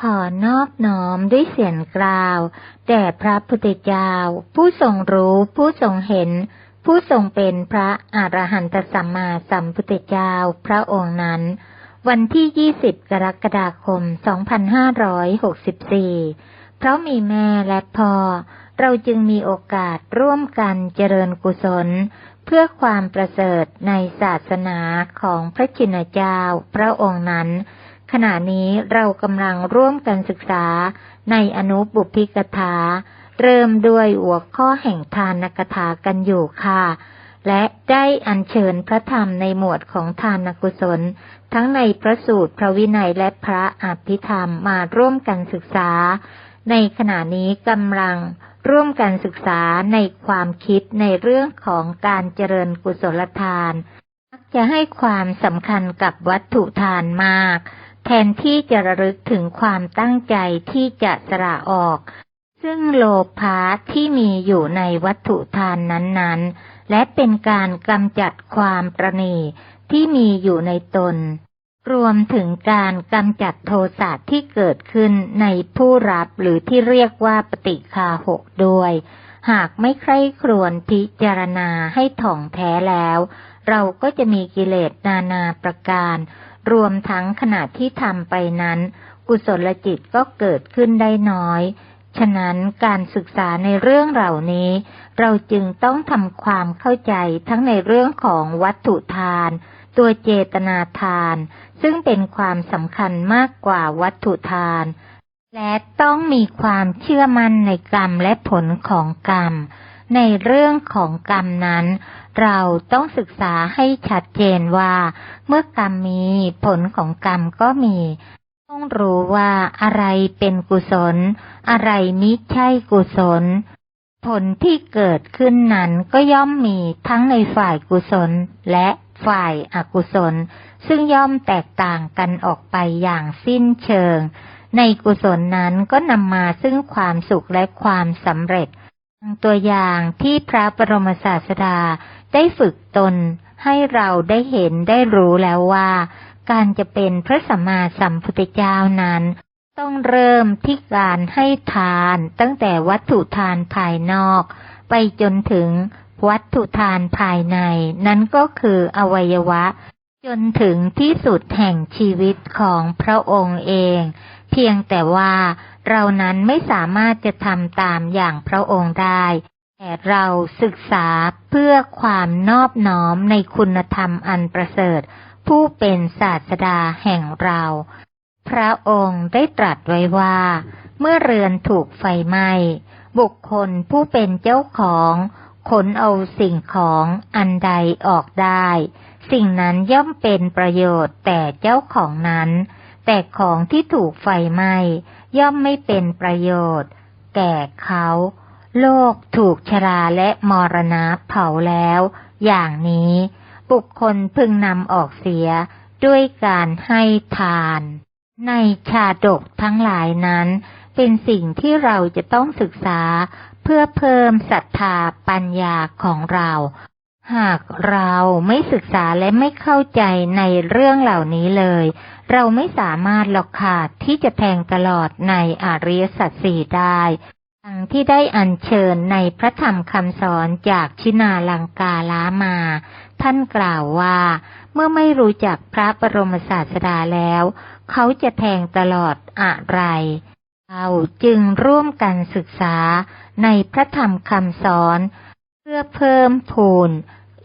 ขอนอบน้อมด้วยเสียงกล่าวแด่พระพุทธเจ้า ผู้ทรงรู้ผู้ทรงเห็น ผู้ทรงเป็นพระอรหันตสัมมาสัมพุทธเจ้าพระองค์นั้น วันที่ 20 กรกฎาคม 2564 เพราะมีแม่และพ่อ เราจึงมีโอกาสร่วมกันเจริญกุศล เพื่อความประเสริฐในศาสนาของพระชินเจ้าพระองค์นั้น ขณะนี้เรากำลังร่วมกันศึกษาในอนุบุพิกถา เริ่มด้วยหัวข้อแห่งทานกถากันอยู่ค่ะ และได้อัญเชิญพระธรรมในหมวดของทานกุศล ทั้งในพระสูตรพระวินัยและพระอภิธรรมมาร่วมกันศึกษา ในขณะนี้กำลังร่วมกันศึกษาในความคิดในเรื่องของการเจริญกุศลทานมักจะให้ความสำคัญกับวัตถุทานมาก แทนที่จะระลึกถึงความตั้งใจที่จะสละออก ซึ่งโลภะที่มีอยู่ในวัตถุทานนั้นๆ และเป็นการกำจัดความประณีที่มีอยู่ในตน รวมถึงการกำจัดโทสะที่เกิดขึ้นในผู้รับหรือที่เรียกว่าปฏิคาหกด้วย หากไม่ใคร่ครวญพิจารณาให้ถ่องแท้แล้ว เราก็จะมีกิเลสนานาประการ รวมทั้งขณะที่ทำไปนั้น กุศลจิตก็เกิดขึ้นได้น้อย ฉะนั้นการศึกษาในเรื่องเหล่านี้ เราจึงต้องทำความเข้าใจทั้งในเรื่องของวัตถุทาน ตัวเจตนาทาน ซึ่งเป็นความสำคัญมากกว่าวัตถุทาน และต้องมีความเชื่อมั่นในกรรมและผลของกรรม ในเรื่องของกรรมนั้น เราต้องศึกษาให้ชัดเจนว่า เมื่อกรรมมีผลของกรรมก็มี ต้องรู้ว่าอะไรเป็นกุศล อะไรมิใช่กุศล ผลที่เกิดขึ้นนั้นก็ย่อมมีทั้งในฝ่ายกุศลและฝ่ายอกุศล ซึ่งย่อมแตกต่างกันออกไปอย่างสิ้นเชิง ในกุศลนั้นก็นำมาซึ่งความสุขและความสำเร็จ ตัวอย่างที่พระบรมศาสดาได้ฝึกตนให้เราได้เห็นได้รู้แล้วว่า การจะเป็นพระสัมมาสัมพุทธเจ้านั้น ต้องเริ่มที่การให้ทานตั้งแต่วัตถุทานภายนอก ไปจนถึงวัตถุทานภายใน นั้นก็คืออวัยวะ จนถึงที่สุดแห่งชีวิตของพระองค์เอง พียงแต่ว่าเรานั้นไม่สามารถจะทำตามอย่างพระองค์ได้ แต่เราศึกษาเพื่อความนอบน้อมในคุณธรรมอันประเสริฐ ผู้เป็นศาสดาแห่งเรา พระองค์ได้ตรัสไว้ว่า เมื่อเรือนถูกไฟไหม้บุคคลผู้เป็นเจ้าของขนเอาสิ่งของอันใดออกได้ สิ่งนั้นย่อมเป็นประโยชน์แต่เจ้าของนั้น แต่ของที่ถูกไฟไหม้ย่อมไม่เป็นประโยชน์ แก่เขา โลกถูกชราและมรณะเผาแล้ว อย่างนี้ บุคคลพึงนำออกเสียด้วยการให้ทาน ในชาดกทั้งหลายนั้น เป็นสิ่งที่เราจะต้องศึกษาเพื่อเพิ่มศรัทธาปัญญาของเรา หากเราไม่ศึกษาและไม่เข้าใจในเรื่องเหล่านี้เลย เราไม่สามารถหลอกขาดที่จะแทงตลอดในอริยสัจสี่ได้ดังที่ได้อัญเชิญในพระธรรมคำสอนจากชินาลังกาลามา ท่านกล่าวว่า เมื่อไม่รู้จักพระบรมศาสดาแล้ว เขาจะแทงตลอดอะไรเราจึงร่วมกันศึกษาในพระธรรมคำสอน เพื่อเพิ่มพูน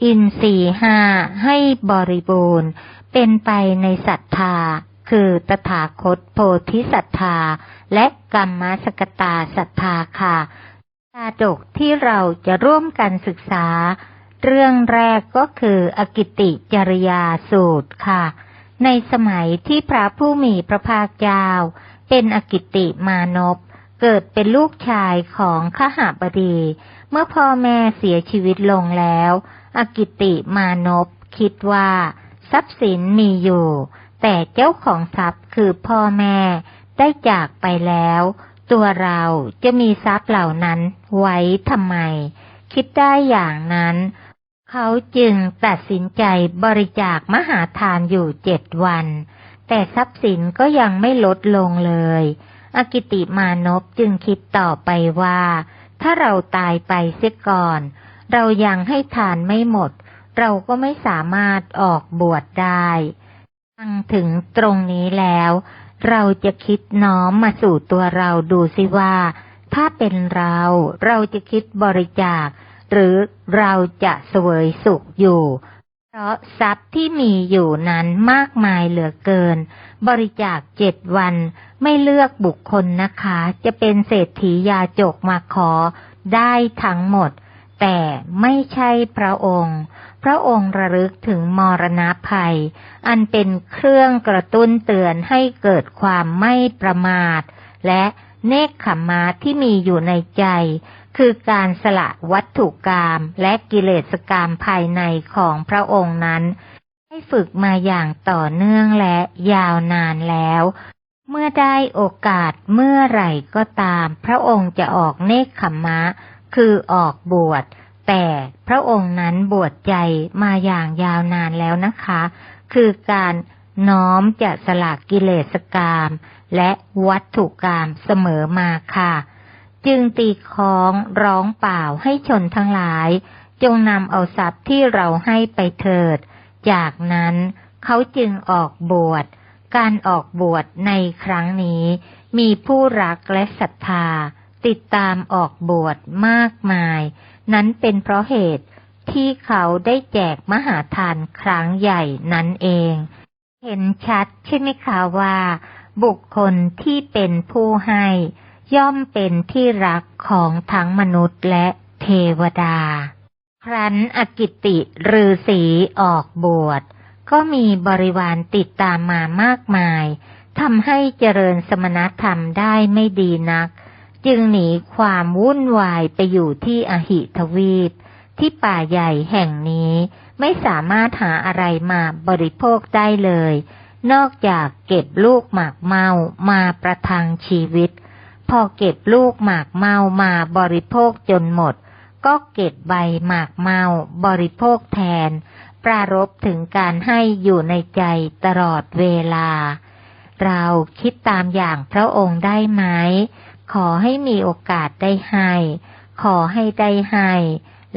อินทรีห้าให้บริบูรณ์ เป็นไปในศรัทธา คือตถาคตโพธิศรัทธา และกรรมสกตาศรัทธาค่ะชาดกที่เราจะร่วมกันศึกษา เรื่องแรกก็คืออกิติจริยาสูตรค่ะ ในสมัยที่พระผู้มีพระภาคเจ้าเป็นอกิติมานพเกิดเป็นลูกชายของขหาบดี เมื่อพ่อแม่เสียชีวิตลงแล้ว อกิติมานพคิดว่า ทรัพย์สินมีอยู่ แต่เจ้าของทรัพย์คือพ่อแม่ ได้จากไปแล้ว ตัวเราจะมีทรัพย์เหล่านั้นไว้ทำไม คิดได้อย่างนั้น เขาจึงตัดสินใจบริจาคมหาทานอยู่เจ็ดวัน แต่ทรัพย์สินก็ยังไม่ลดลงเลย อกิติมานพจึงคิดต่อไปว่า ถ้าเราตายไปเสียก่อน เรายังให้ทานไม่หมด เราก็ไม่สามารถออกบวชได้ฟังถึงตรงนี้แล้ว เราจะคิดน้อมมาสู่ตัวเราดูสิว่า ถ้าเป็นเราเราจะคิดบริจาค หรือเราจะเสวยสุขอยู่ เพราะทรัพย์ที่มีอยู่นั้นมากมายเหลือเกิน บริจาคเจ็ดวันไม่เลือกบุคคลนะคะ จะเป็นเศรษฐียาจกมาขอได้ทั้งหมด แต่ไม่ใช่พระองค์ พระองค์ระลึกถึงมรณะภัย อันเป็นเครื่องกระตุ้นเตือนให้เกิดความไม่ประมาท และเนคขมมาที่มีอยู่ในใจ คือการสละวัตถุกรรมและกิเลสกรรมภายในของพระองค์นั้น ให้ฝึกมาอย่างต่อเนื่องและยาวนานแล้ว เมื่อได้โอกาสเมื่อไหร่ก็ตาม พระองค์จะออกเนคขมมะคือออกบวช แต่พระองค์นั้นบวชใจมาอย่างยาวนานแล้วนะคะ คือการน้อมจะสละกิเลสกรรมและวัตถุกรรมเสมอมาค่ะ จึงตีของร้องเปล่าให้ชนทั้งหลาย จงนำเอาทรัพย์ที่เราให้ไปเถิด จากนั้นเขาจึงออกบวช การออกบวชในครั้งนี้ มีผู้รักและศรัทธา ติดตามออกบวชมากมาย นั้นเป็นเพราะเหตุที่เขาได้แจกมหาทานครั้งใหญ่นั่นเอง เห็นชัดใช่ไหมคะว่า บุคคลที่เป็นผู้ให้ ย่อมเป็นที่รักของทั้งมนุษย์และเทวดา ครั้นอกิติฤาษีออกบวช ก็มีบริวารติดตามมามากมายทำให้เจริญสมณธรรมได้ไม่ดีนัก จึงหนีความวุ่นวายไปอยู่ที่อหิทวีป ที่ป่าใหญ่แห่งนี้ไม่สามารถหาอะไรมาบริโภคได้เลย นอกจากเก็บลูกหมากเมามาประทังชีวิต พอเก็บลูกหมากเมามาบริโภคจนหมด ก็เก็บใบหมากเมาบริโภคแทน ปรารบถึงการให้อยู่ในใจตลอดเวลา เราคิดตามอย่างพระองค์ได้ไหม ขอให้มีโอกาสได้ให้ ขอให้ได้ให้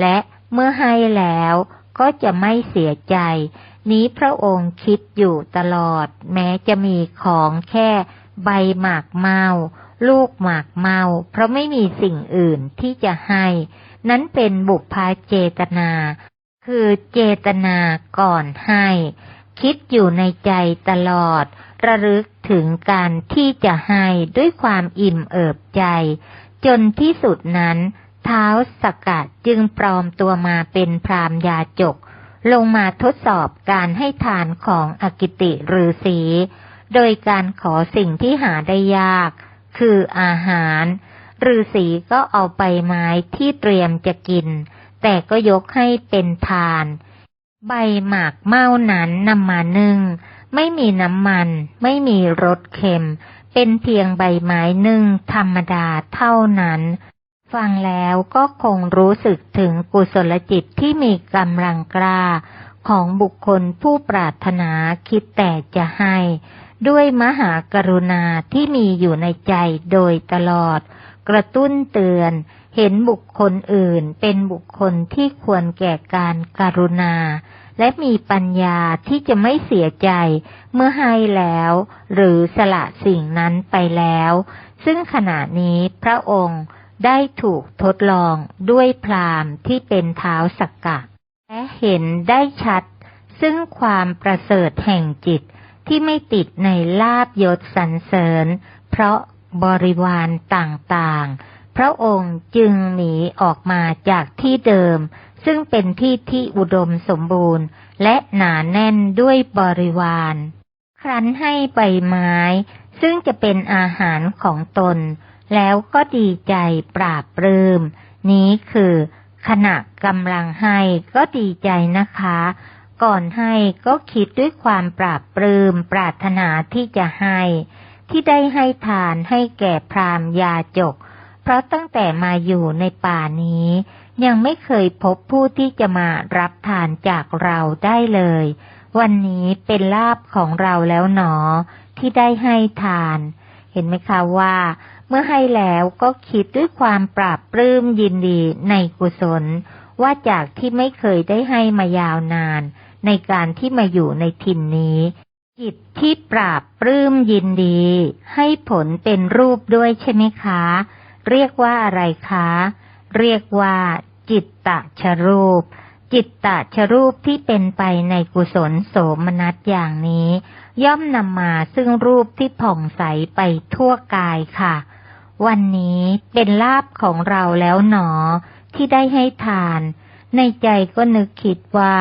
และเมื่อให้แล้วก็จะไม่เสียใจ นี้พระองค์คิดอยู่ตลอด แม้จะมีของแค่ใบหมากเมา ลูกหมากเมา เพราะไม่มีสิ่งอื่นที่จะให้ นั้นเป็นบุพภาเจตนา คือเจตนาก่อนให้ คิดอยู่ในใจตลอด ระลึกถึงการที่จะให้ด้วยความอิ่มเอิบใจ จนที่สุดนั้นเท้าสกัดจึงปลอมตัวมาเป็นพรามยาจก ลงมาทดสอบการให้ทานของอกิติฤาษีโดยการขอสิ่งที่หาได้ยาก คืออาหารฤาษีก็เอาไปไม้ที่เตรียมจะกิน แต่ก็ยกให้เป็นทาน ใบหมากเม้านั้นนำมานึ่ง ไม่มีน้ำมัน ไม่มีรสเค็ม เป็นเพียงใบไม้นึ่งธรรมดาเท่านั้น ฟังแล้วก็คงรู้สึกถึงกุศลจิตที่มีกำลังกล้า ของบุคคลผู้ปรารถนาคิดแต่จะให้ ด้วยมหากรุณาที่มีอยู่ในใจโดยตลอด กระตุ้นเตือนเห็นบุคคลอื่นเป็นบุคคลที่ควรแก่การการุณา และมีปัญญาที่จะไม่เสียใจเมื่อให้แล้ว หรือสละสิ่งนั้นไปแล้ว ซึ่งขณะนี้พระองค์ได้ถูกทดลองด้วยพรามที่เป็นเท้าสักกะ และเห็นได้ชัด ซึ่งความประเสริฐแห่งจิตที่ไม่ติดในลาบยศสรรเสริญ เพราะบริวารต่างๆ พระองค์จึงหนีออกมาจากที่เดิม ซึ่งเป็นที่ที่อุดมสมบูรณ์ และหนาแน่นด้วยบริวาร ครั้นให้ใบไม้ ซึ่งจะเป็นอาหารของตน แล้วก็ดีใจปราบปรื้ม นี้คือ ขณะกำลังให้ก็ดีใจนะคะ ก่อนให้ก็คิดด้วยความปราบปรื้ม ปรารถนาที่จะให้ ที่ได้ให้ทานให้แก่พรามยาจก เพราะตั้งแต่มาอยู่ในป่านี้ ยังไม่เคยพบผู้ที่จะมารับทานจากเราได้เลย วันนี้เป็นลาบของเราแล้วหนอ ที่ได้ให้ทาน เห็นไหมคะว่า เมื่อให้แล้วก็คิดด้วยความปราบปลื้มยินดีในกุศล ว่าจากที่ไม่เคยได้ให้มายาวนาน ในการที่มาอยู่ในถิ่นนี้จิตที่ปราบปลื้มยินดี ให้ผลเป็นรูปด้วยใช่ไหมคะ เรียกว่าอะไรคะ เรียกว่า จิตตะชรูป จิตตะชรูปที่เป็นไปในกุศลโสมนัสอย่างนี้ ย่อมนำมาซึ่งรูปที่ผ่องใสไปทั่วกายค่ะ วันนี้เป็นลาบของเราแล้วหนอ ที่ได้ให้ทาน ในใจก็นึกคิดว่า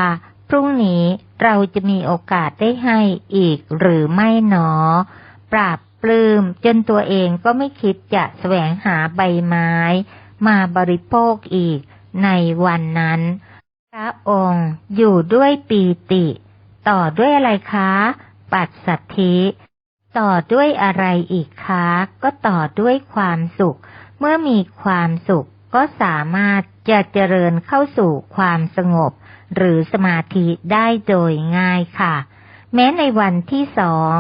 พรุ่งนี้เราจะมีโอกาสได้ให้อีกหรือไม่หนอ ปราบปลื้มจนตัวเองก็ไม่คิดจะแสวงหาใบไม้ มาบริโภคอีก ในวันนั้น พระองค์อยู่ด้วยปีติ ต่อด้วยอะไรคะ ปัสสัทธิต่อด้วยอะไรอีกคะ ก็ต่อด้วยความสุข เมื่อมีความสุขก็สามารถจะเจริญเข้าสู่ความสงบ หรือสมาธิได้โดยง่ายค่ะ แม้ในวันที่สอง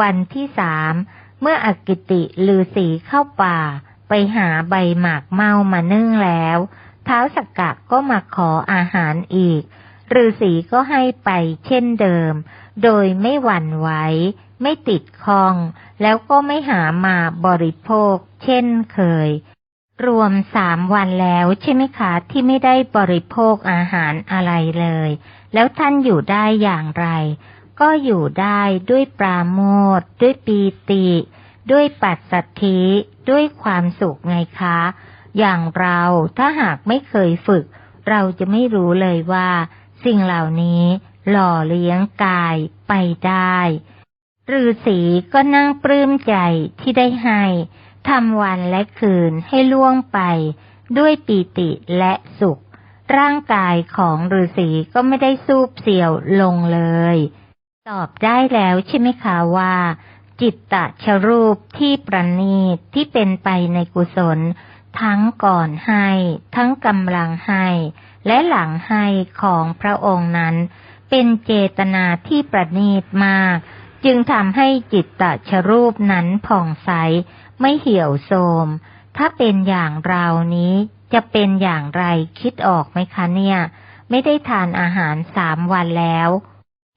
วันที่สาม เมื่ออกิติลือสีเข้าป่า ไปหาใบหมากเมามานึ่งแล้วเท้าสักกะก็มาขออาหารอีกฤาษีก็ให้ไปเช่นเดิม โดยไม่หวั่นไหวไม่ติดคอง แล้วก็ไม่หามาบริโภค เช่นเคย รวมสามวันแล้วใช่ไหมคะที่ไม่ได้บริโภคอาหารอะไรเลย แล้วท่านอยู่ได้อย่างไร ก็อยู่ได้ด้วยปราโมทด้วยปีติ ด้วยปัสสัทธิด้วยความสุขไงคะ อย่างเราถ้าหากไม่เคยฝึก เราจะไม่รู้เลยว่า สิ่งเหล่านี้หล่อเลี้ยงกายไปได้ฤาษีก็นั่งปลื้มใจที่ได้ให้ทำวันและคืนให้ล่วงไป ด้วยปีติและสุข ร่างกายของฤาษีก็ไม่ได้สูบเสียวลงเลย ตอบได้แล้วใช่ไหมคะว่า จิตตะชรูปที่ประณีตที่เป็นไปในกุศล ทั้งก่อนให้ ทั้งกำลังให้ และหลังให้ของพระองค์นั้น เป็นเจตนาที่ประณีตมาก จึงทำให้จิตตะชรูปนั้นผ่องใส ไม่เหี่ยวโทมถ้าเป็นอย่างเรานี้จะเป็นอย่างไรคิดออกไหมคะเนี่ย ไม่ได้ทานอาหารสามวันแล้ว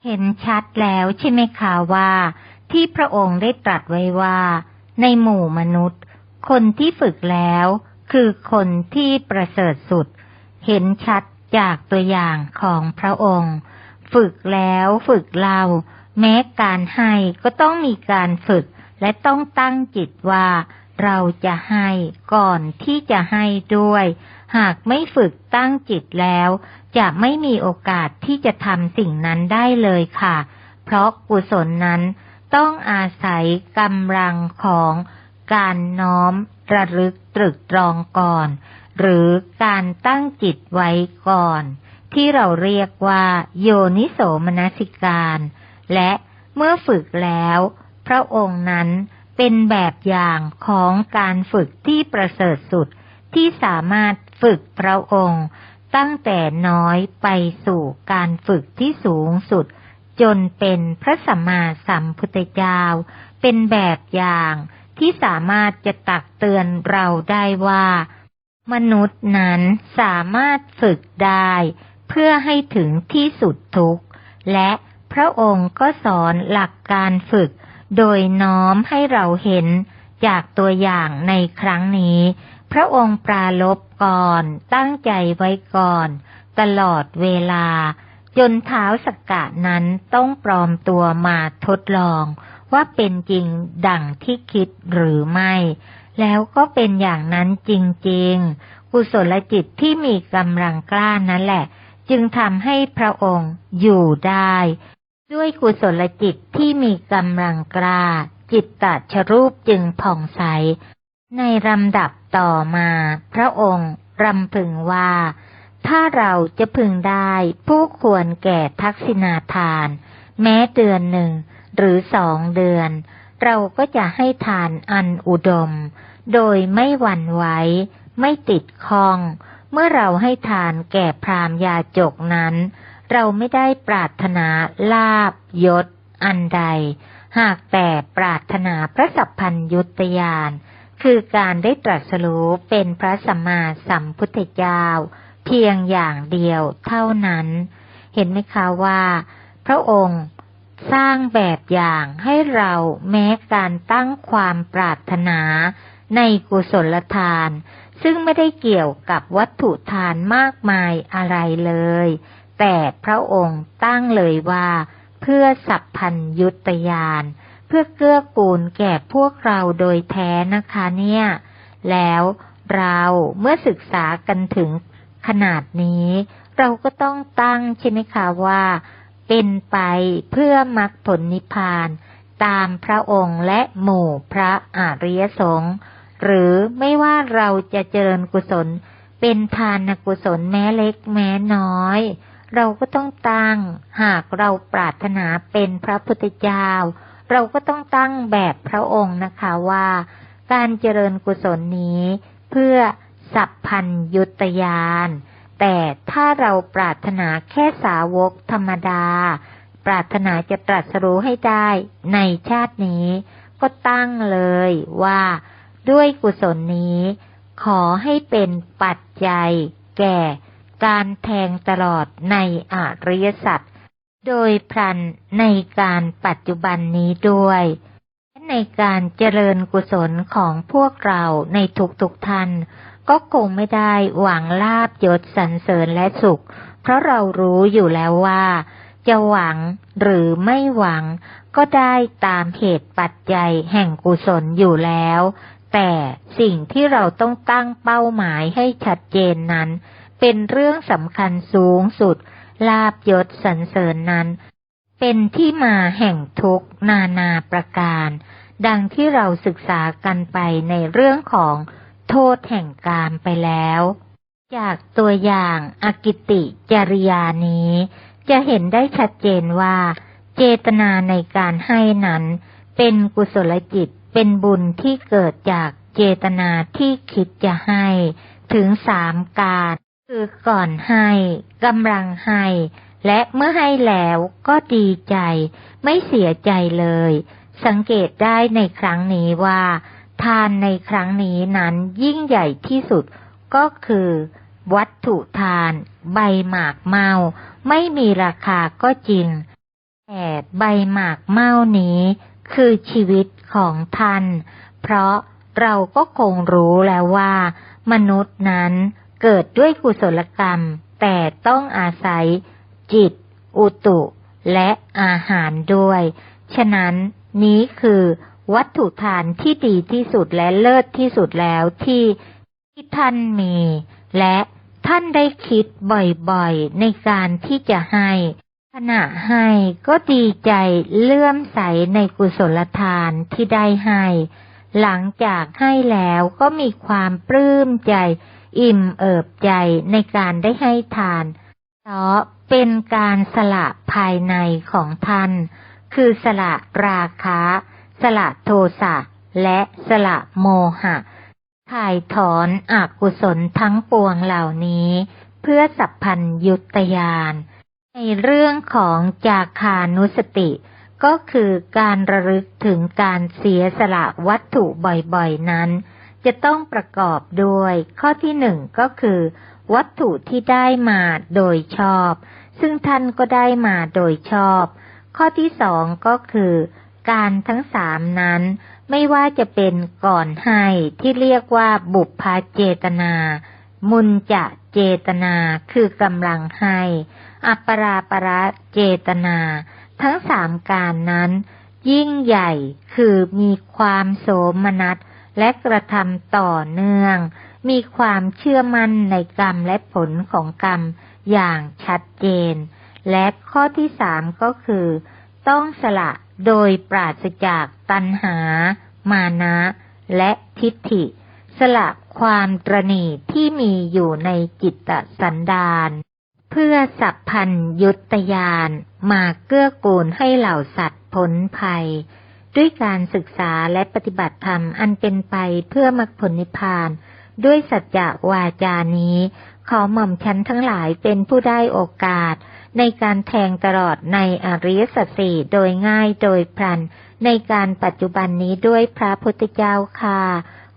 เห็นชัดแล้วใช่ไหมคะว่า ที่พระองค์ได้ตรัสไว้ว่า ในหมู่มนุษย์ คนที่ฝึกแล้ว คือคนที่ประเสริฐสุด เห็นชัดจากตัวอย่างของพระองค์ ฝึกแล้วฝึกเล่าแม้การให้ก็ต้องมีการฝึกและต้องตั้งจิตว่าเราจะให้ก่อนที่จะให้ด้วย หากไม่ฝึกตั้งจิตแล้ว จะไม่มีโอกาสที่จะทำสิ่งนั้นได้เลยค่ะ เพราะกุศลนั้น ต้องอาศัยกำลังของการน้อมระลึกตรึกตรองก่อน หรือการตั้งจิตไว้ก่อน ที่เราเรียกว่า โยนิโสมนสิการ และเมื่อฝึกแล้ว พระองค์นั้นเป็นแบบอย่างของการฝึกที่ประเสริฐสุดที่สามารถฝึกพระองค์ ตั้งแต่น้อยไปสู่การฝึกที่สูงสุด จนเป็นพระสัมมาสัมพุทธเจ้า เป็นแบบอย่างที่สามารถจะตักเตือนเราได้ว่า มนุษย์นั้นสามารถฝึกได้ เพื่อให้ถึงที่สุดทุกข์ และพระองค์ก็สอนหลักการฝึก โดยน้อมให้เราเห็นจากตัวอย่างในครั้งนี้ พระองค์ปราลบก่อนตั้งใจไว้ก่อน ตลอดเวลา จนเท้าสกกะนั้นต้องปลอมตัวมาทดลอง ว่าเป็นจริงดั่งที่คิดหรือไม่ แล้วก็เป็นอย่างนั้นจริงๆ กุศลจิตที่มีกำลังกล้านั่นแหละ จึงทำให้พระองค์อยู่ได้ ด้วยกุศลจิตที่มีกำลังกล้า จิตตชรูปจึงผ่องใส ในลำดับต่อมา พระองค์รำพึงว่า ถ้าเราจะพึงได้ผู้ควรแก่ทักษิณาทาน แม้เดือนหนึ่งหรือสองเดือน เราก็จะให้ทานอันอุดม โดยไม่หวั่นไหวไม่ติดคอง เมื่อเราให้ทานแก่พรามยาจกนั้น เราไม่ได้ปรารถนาลาบยศ อันใด หากแต่ปรารถนาพระสัพพัญยุตยาน คือการได้ตรัสรู้เป็นพระสัมมาสัมพุทธเจ้า เพียงอย่างเดียวเท่านั้น เห็นไหมคะว่า พระองค์สร้างแบบอย่างให้เราแม้การตั้งความปรารถนาในกุศลทาน ซึ่งไม่ได้เกี่ยวกับวัตถุทานมากมายอะไรเลย แต่พระองค์ตั้งเลยว่า เพื่อสัพพัญยุตยาน เพื่อเกื้อกูลแก่พวกเราโดยแท้นะคะเนี่ย แล้วเราเมื่อศึกษากันถึง ขนาดนี้ เราก็ต้องตั้งใช่ไหมคะว่า เป็นไปเพื่อมรรคผลนิพพาน ตามพระองค์และหมู่พระอริยสงฆ์หรือไม่ว่าเราจะเจริญกุศล เป็นทานกุศลแม้เล็กแม้น้อย เราก็ต้องตั้ง หากเราปรารถนาเป็นพระพุทธเจ้า เราก็ต้องตั้งแบบพระองค์นะคะว่า การเจริญกุศลนี้ เพื่อ สัพพัญยุตยาน แต่ถ้าเราปรารถนาแค่สาวกธรรมดา ปรารถนาจะตรัสรู้ให้ได้ในชาตินี้ ก็ตั้งเลยว่า ด้วยกุศลนี้ ขอให้เป็นปัจจัย แก่ การแทงตลอดในอริยสัจโดยพลันในการปัจจุบันนี้ด้วยในการเจริญกุศลของพวกเราในทุกๆทท่าน ก็คงไม่ได้หวังลาบยศสรรเสริญและสุข เพราะเรารู้อยู่แล้วว่า จะหวังหรือไม่หวัง ก็ได้ตามเหตุปัจจัยแห่งกุศลอยู่แล้ว แต่สิ่งที่เราต้องตั้งเป้าหมายให้ชัดเจนนั้น เป็นเรื่องสำคัญสูงสุด ลาบยศสรรเสริญนั้น เป็นที่มาแห่งทุกนานาประการ ดังที่เราศึกษากันไปในเรื่องของ โทษแห่งกามไปแล้ว จากตัวอย่างอากิติจริยานี้ จะเห็นได้ชัดเจนว่า เจตนาในการให้นั้น เป็นกุศลจิตเป็นบุญที่เกิดจากเจตนาที่คิดจะให้ถึงสามการ คือก่อนให้กำลังให้ และเมื่อให้แล้วก็ดีใจ ไม่เสียใจเลย สังเกตได้ในครั้งนี้ว่า ทานในครั้งนี้นั้นยิ่งใหญ่ที่สุดก็คือ วัตถุทาน ใบหมากเมา ไม่มีราคาก็จริง แต่ใบหมากเมานี้คือชีวิตของท่าน เพราะเราก็คงรู้แล้วว่า มนุษย์นั้นเกิดด้วยกุศลกรรม แต่ต้องอาศัย จิต อุตุ และอาหารด้วย ฉะนั้นนี้คือ วัตถุทานที่ดีที่สุดและเลิศที่สุดแล้วที่ที่ท่านมี และท่านได้คิดบ่อยๆ ในการที่จะให้ ขณะให้ก็ดีใจเลื่อมใสในกุศลทานที่ได้ให้ หลังจากให้แล้วก็มีความปลื้มใจ อิ่มเอิบใจในการได้ให้ทานเพราะเป็นการสละภายในของท่าน คือสละราคะ สละโทสะ และสละโมหะถ่ายถอนอกุศลทั้งปวงเหล่านี้ เพื่อสัพพัญยุตยานในเรื่องของจาคานุสติ ก็คือการระลึกถึงการเสียสละวัตถุบ่อยๆนั้น จะต้องประกอบด้วยข้อที่หนึ่งก็คือ วัตถุที่ได้มาโดยชอบ ซึ่งท่านก็ได้มาโดยชอบ ข้อที่สองก็คือ การทั้งสามนั้น ไม่ว่าจะเป็นก่อนให้ที่เรียกว่าบุพพาเจตนา มุนจะเจตนาคือกำลังให้ อัปราประเจตนา ทั้งสามการนั้น ยิ่งใหญ่คือมีความโสมนัสและกระทำต่อเนื่อง มีความเชื่อมั่นในกรรมและผลของกรรมอย่างชัดเจน และข้อที่สามก็คือ ต้องสละ โดยปราศจากตัณหา มานะ และทิฏฐิ สละความตรณีที่มีอยู่ในจิตสันดาน เพื่อสัพพัญยุตยานมาเกื้อกูลให้เหล่าสัตว์พ้นภัย ด้วยการศึกษาและปฏิบัติธรรมอันเป็นไปเพื่อมรรคผลนิพพาน ด้วยสัจจะวาจานี้ ขอหม่อมชั้นทั้งหลายเป็นผู้ได้โอกาส ในการแทงตลอดในอริยสัจสี่โดยง่ายโดยพลัน ในการปัจจุบันนี้ด้วยพระพุทธเจ้าค่ะ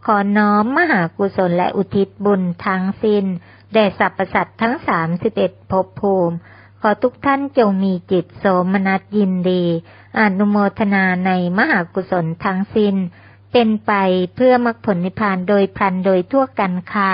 ขอน้อมมหากุศลและอุทิศบุญทั้งสิ้นแด่สรรพสัตว์ทั้งสามสิบเอ็ดภพภูมิ ขอทุกท่านจงมีจิตโสมนัสยินดีอนุโมทนาในมหากุศลทั้งสิ้น เป็นไปเพื่อมรรคผลนิพพานโดยพลันโดยทั่วกันค่ะ